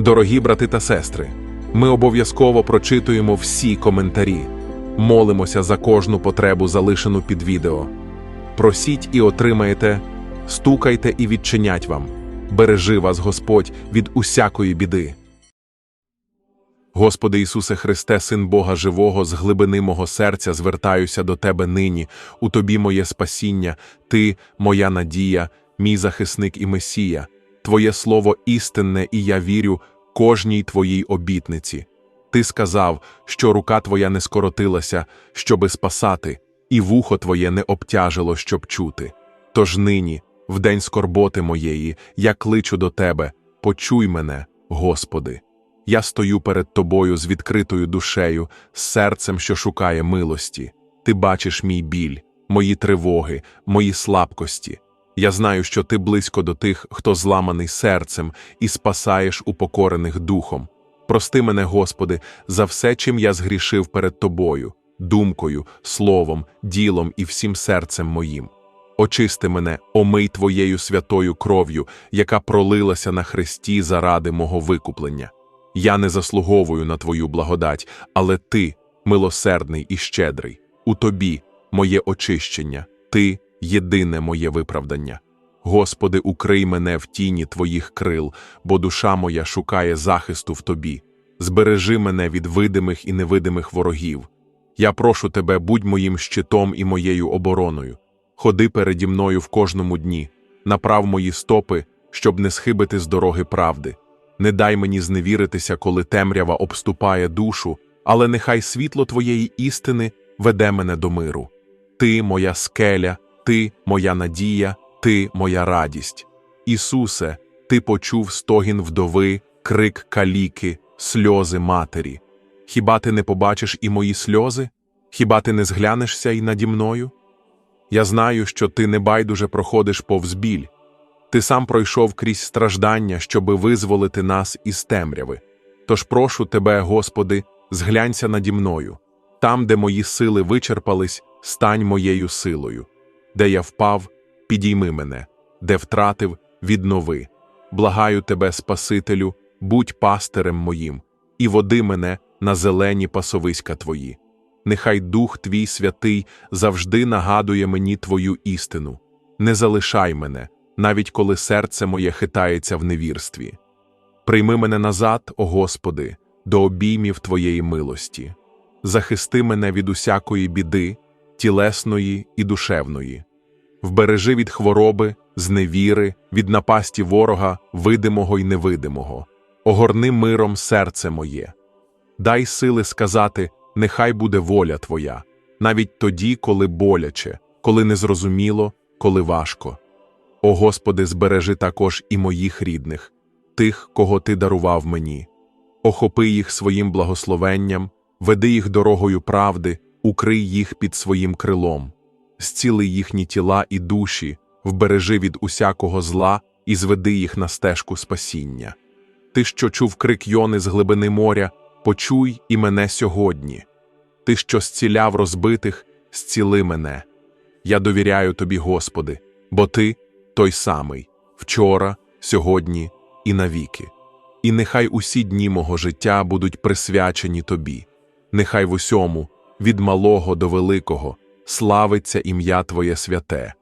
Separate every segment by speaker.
Speaker 1: Дорогі брати та сестри, ми обов'язково прочитуємо всі коментарі, молимося за кожну потребу, залишену під відео. Просіть і отримаєте, стукайте і відчинять вам. Бережи вас Господь від усякої біди. Господи Ісусе Христе, Син Бога Живого, з глибини мого серця звертаюся до Тебе нині, у Тобі моє спасіння, Ти, моя надія, мій захисник і Месія, Твоє слово істинне, і я вірю кожній Твоїй обітниці. Ти сказав, що рука Твоя не скоротилася, щоби спасати, і вухо Твоє не обтяжило, щоб чути. Тож нині, в день скорботи моєї, я кличу до Тебе, почуй мене, Господи. Я стою перед тобою з відкритою душею, з серцем, що шукає милості. Ти бачиш мій біль, мої тривоги, мої слабкості. Я знаю, що ти близько до тих, хто зламаний серцем, і спасаєш упокорених духом. Прости мене, Господи, за все, чим я згрішив перед тобою, думкою, словом, ділом і всім серцем моїм. Очисти мене, омий Твоєю святою кров'ю, яка пролилася на хресті заради мого викуплення. Я не заслуговую на Твою благодать, але Ти, милосердний і щедрий, у Тобі моє очищення, Ти єдине моє виправдання. Господи, укрий мене в тіні Твоїх крил, бо душа моя шукає захисту в Тобі. Збережи мене від видимих і невидимих ворогів. Я прошу Тебе, будь моїм щитом і моєю обороною. Ходи переді мною в кожному дні, направ мої стопи, щоб не схибити з дороги правди. Не дай мені зневіритися, коли темрява обступає душу, але нехай світло Твоєї істини веде мене до миру. Ти моя скеля, Ти моя надія, Ти моя радість. Ісусе, Ти почув стогін вдови, крик каліки, сльози матері. Хіба ти не побачиш і мої сльози? Хіба ти не зглянешся і наді мною? Я знаю, що ти небайдуже проходиш повз біль. Ти сам пройшов крізь страждання, щоби визволити нас із темряви. Тож прошу тебе, Господи, зглянься наді мною. Там, де мої сили вичерпались, стань моєю силою. Де я впав, підійми мене, де втратив, віднови. Благаю тебе, Спасителю, будь пастирем моїм, і води мене на зелені пасовиська твої. Нехай Дух Твій святий завжди нагадує мені Твою істину. Не залишай мене навіть коли серце моє хитається в невірстві. Прийми мене назад, о Господи, до обіймів Твоєї милості, захисти мене від усякої біди, тілесної і душевної, вбережи від хвороби, зневіри, від напасті ворога, видимого й невидимого, огорни миром серце моє. Дай сили сказати, нехай буде воля Твоя, навіть тоді, коли боляче, коли незрозуміло, коли важко. О Господи, збережи також і моїх рідних, тих, кого Ти дарував мені. Охопи їх своїм благословенням, веди їх дорогою правди, укрий їх під своїм крилом, зціли їхні тіла і душі, вбережи від усякого зла і зведи їх на стежку спасіння. Ти, що чув крик Йони з глибини моря, почуй і мене сьогодні. Ти, що зціляв розбитих, зціли мене. Я довіряю тобі, Господи, бо Ти той самий вчора, сьогодні і навіки. І нехай усі дні мого життя будуть присвячені тобі, нехай в усьому, від малого до великого, славиться ім'я Твоє святе.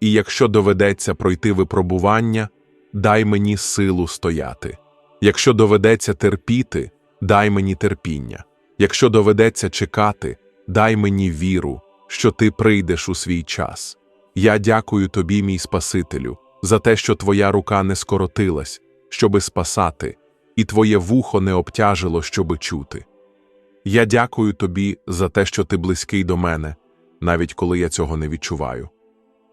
Speaker 1: І якщо доведеться пройти випробування, дай мені силу стояти. Якщо доведеться терпіти, дай мені терпіння. Якщо доведеться чекати, дай мені віру, що ти прийдеш у свій час. Я дякую тобі, мій Спасителю, за те, що твоя рука не скоротилась, щоби спасати, і твоє вухо не обтяжило, щоби чути. Я дякую тобі за те, що ти близький до мене, навіть коли я цього не відчуваю.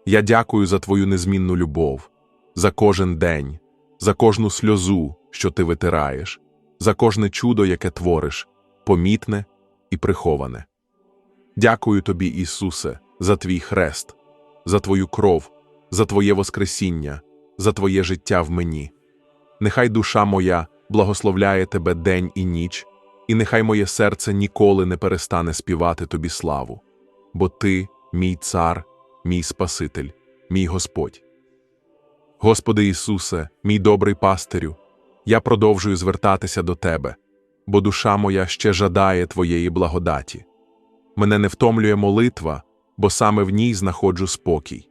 Speaker 1: Я дякую за твою незмінну любов, за кожен день, за кожну сльозу, що ти витираєш, за кожне чудо, яке твориш, помітне і приховане. Дякую тобі, Ісусе, за твій хрест за Твою кров, за Твоє Воскресіння, за Твоє життя в мені. Нехай душа моя благословляє Тебе день і ніч, і нехай моє серце ніколи не перестане співати Тобі славу, бо Ти, мій цар, мій Спаситель, мій Господь. Господи Ісусе, мій добрий пастирю, я продовжую звертатися до тебе, бо душа моя ще жадає твоєї благодаті. Мене не втомлює молитва, бо саме в ній знаходжу спокій.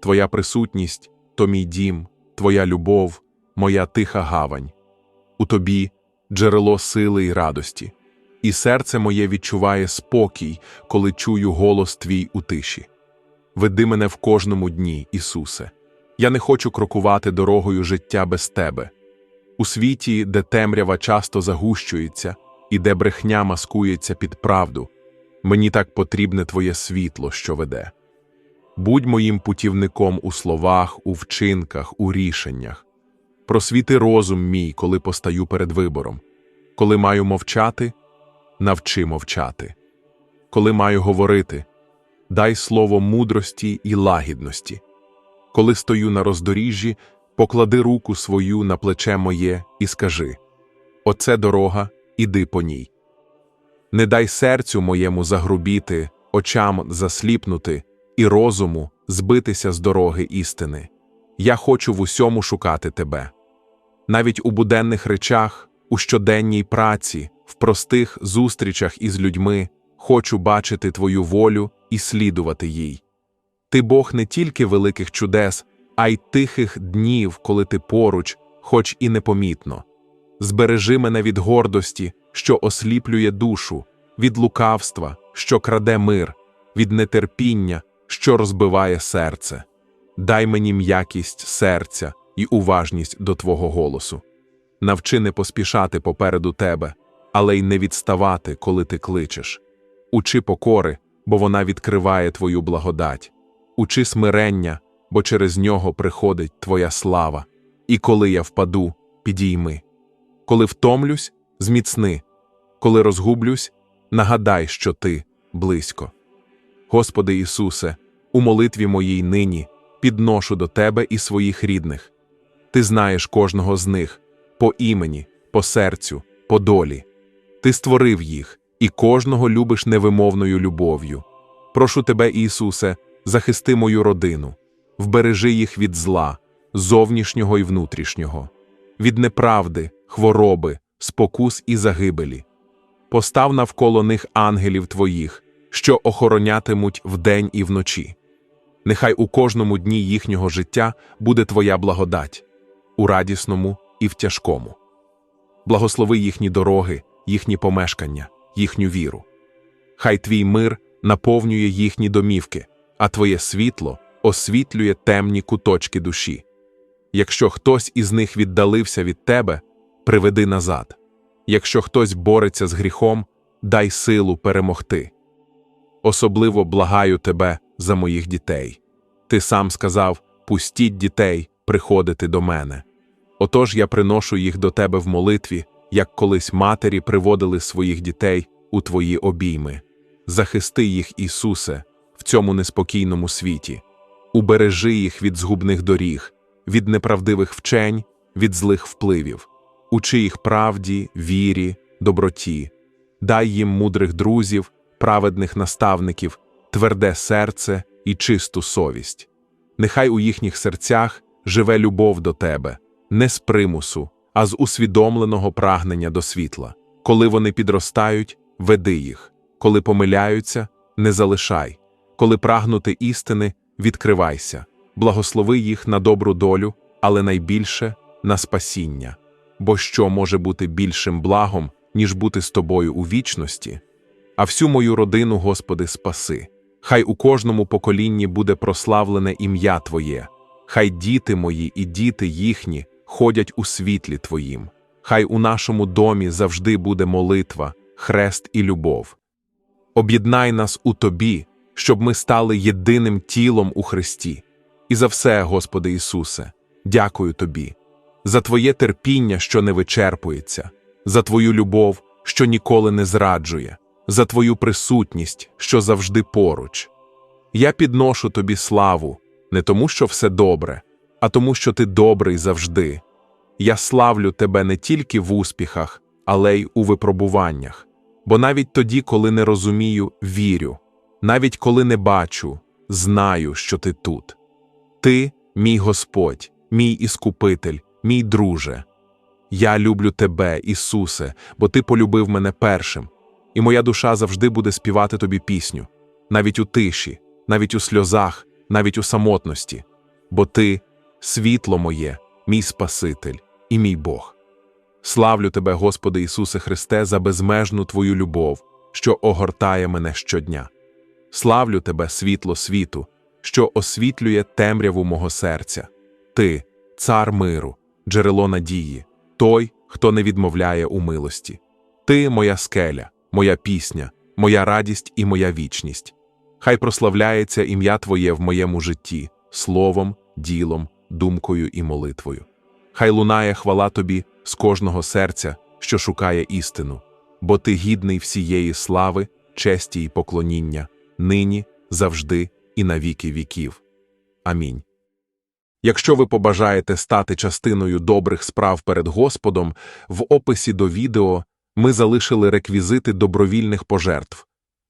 Speaker 1: Твоя присутність то мій дім, твоя любов, моя тиха гавань. У тобі джерело сили й радості, і серце моє відчуває спокій, коли чую голос твій у тиші. Веди мене в кожному дні, Ісусе. Я не хочу крокувати дорогою життя без тебе. У світі, де темрява часто загущується і де брехня маскується під правду, мені так потрібне Твоє світло, що веде. Будь моїм путівником у словах, у вчинках, у рішеннях. Просвіти розум мій, коли постаю перед вибором. Коли маю мовчати, навчи мовчати. Коли маю говорити, дай слово мудрості і лагідності. Коли стою на роздоріжжі, поклади руку свою на плече моє і скажи: Оце дорога, іди по ній. Не дай серцю моєму загрубіти, очам засліпнути і розуму збитися з дороги істини. Я хочу в усьому шукати тебе. Навіть у буденних речах, у щоденній праці, в простих зустрічах із людьми хочу бачити твою волю і слідувати їй. Ти Бог не тільки великих чудес, а й тихих днів, коли ти поруч, хоч і непомітно. Збережи мене від гордості, що осліплює душу, від лукавства, що краде мир, від нетерпіння, що розбиває серце. Дай мені м'якість серця і уважність до Твого голосу. Навчи не поспішати попереду тебе, але й не відставати, коли ти кличеш. Учи покори, бо вона відкриває твою благодать. Учи смирення, бо через нього приходить Твоя слава. І коли я впаду, підійми. Коли втомлюсь, зміцни. Коли розгублюсь, нагадай, що ти близько. Господи Ісусе, у молитві моїй нині підношу до Тебе і своїх рідних. Ти знаєш кожного з них по імені, по серцю, по долі. Ти створив їх і кожного любиш невимовною любов'ю. Прошу Тебе, Ісусе, захисти мою родину, вбережи їх від зла, зовнішнього і внутрішнього, від неправди, хвороби, спокус і загибелі. Постав навколо них ангелів Твоїх, що охоронятимуть вдень і вночі. Нехай у кожному дні їхнього життя буде Твоя благодать, у радісному і в тяжкому. Благослови їхні дороги, їхні помешкання, їхню віру. Хай твій мир наповнює їхні домівки, а Твоє світло освітлює темні куточки душі. Якщо хтось із них віддалився від тебе, приведи назад. Якщо хтось бореться з гріхом, дай силу перемогти. Особливо благаю тебе за моїх дітей. Ти сам сказав пустіть дітей приходити до мене. Отож я приношу їх до тебе в молитві, як колись матері приводили своїх дітей у твої обійми. Захисти їх, Ісусе, в цьому неспокійному світі, убережи їх від згубних доріг, від неправдивих вчень, від злих впливів, учи їх правді, вірі, доброті, дай їм мудрих друзів, праведних наставників, тверде серце і чисту совість. Нехай у їхніх серцях живе любов до тебе, не з примусу, а з усвідомленого прагнення до світла. Коли вони підростають, веди їх, коли помиляються, не залишай, коли прагнути істини, відкривайся, благослови їх на добру долю, але найбільше на спасіння. Бо що може бути більшим благом, ніж бути з тобою у вічності? А всю мою родину, Господи, спаси. Хай у кожному поколінні буде прославлене ім'я Твоє, хай діти мої і діти їхні ходять у світлі Твоїм, хай у нашому домі завжди буде молитва, хрест і любов. Об'єднай нас у Тобі, щоб ми стали єдиним тілом у Христі. І за все, Господи Ісусе, дякую Тобі, за Твоє терпіння, що не вичерпується, за Твою любов, що ніколи не зраджує, за Твою присутність, що завжди поруч. Я підношу Тобі славу, не тому, що все добре, а тому, що ти добрий завжди. Я славлю тебе не тільки в успіхах, але й у випробуваннях. Бо навіть тоді, коли не розумію, вірю, навіть коли не бачу, знаю, що ти тут. Ти, мій Господь, мій Іскупитель, мій друже. Я люблю тебе, Ісусе, бо Ти полюбив мене першим, і моя душа завжди буде співати тобі пісню, навіть у тиші, навіть у сльозах, навіть у самотності, бо Ти світло моє, мій Спаситель і мій Бог. Славлю тебе, Господи Ісусе Христе, за безмежну Твою любов, що огортає мене щодня. Славлю тебе, світло світу, що освітлює темряву мого серця. Ти, цар миру, джерело надії, той, хто не відмовляє у милості. Ти моя скеля, моя пісня, моя радість і моя вічність. Хай прославляється ім'я Твоє в моєму житті, словом, ділом, думкою і молитвою. Хай лунає хвала Тобі з кожного серця, що шукає істину, бо Ти гідний всієї слави, честі й поклоніння, нині, завжди і на віки віків. Амінь. Якщо ви побажаєте стати частиною добрих справ перед Господом, в описі до відео ми залишили реквізити добровільних пожертв.